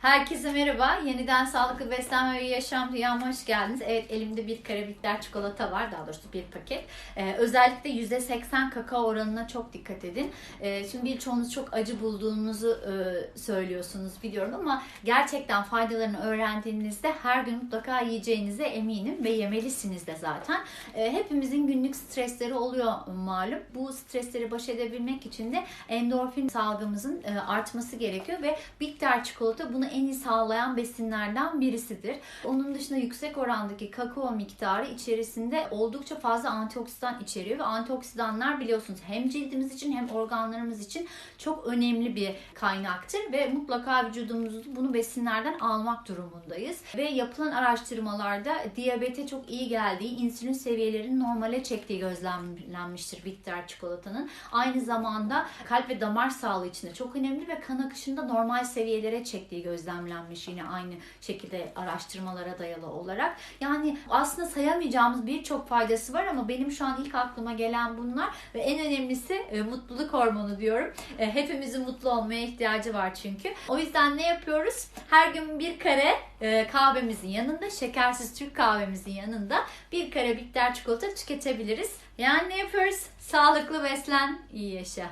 Herkese merhaba. Yeniden sağlıklı beslenme ve yaşam dünyama hoş geldiniz. Evet elimde bir kare çikolata var. Daha doğrusu bir paket. Ee, özellikle %80 kakao oranına çok dikkat edin. Ee, şimdi birçoğunuz çok acı bulduğunuzu e, söylüyorsunuz biliyorum ama gerçekten faydalarını öğrendiğinizde her gün mutlaka yiyeceğinize eminim ve yemelisiniz de zaten. Ee, hepimizin günlük stresleri oluyor malum. Bu stresleri baş edebilmek için de endorfin salgımızın e, artması gerekiyor ve bitter çikolata bunu en iyi sağlayan besinlerden birisidir. Onun dışında yüksek orandaki kakao miktarı içerisinde oldukça fazla antioksidan içeriyor ve antioksidanlar biliyorsunuz hem cildimiz için hem organlarımız için çok önemli bir kaynaktır ve mutlaka vücudumuzu bunu besinlerden almak durumundayız. Ve yapılan araştırmalarda diyabete çok iyi geldiği, insülin seviyelerini normale çektiği gözlemlenmiştir bitter çikolatanın. Aynı zamanda kalp ve damar sağlığı için de çok önemli ve kan akışında normal seviyelere çektiği gözlemlenmiş yine aynı şekilde araştırmalara dayalı olarak. Yani aslında sayamayacağımız birçok faydası var ama benim şu an ilk aklıma gelen bunlar ve en önemlisi e, mutluluk hormonu diyorum. E, hepimizin mutlu olmaya ihtiyacı var çünkü. O yüzden ne yapıyoruz? Her gün bir kare e, kahvemizin yanında, şekersiz Türk kahvemizin yanında bir kare bitter çikolata tüketebiliriz. Yani ne yapıyoruz? Sağlıklı beslen, iyi yaşa.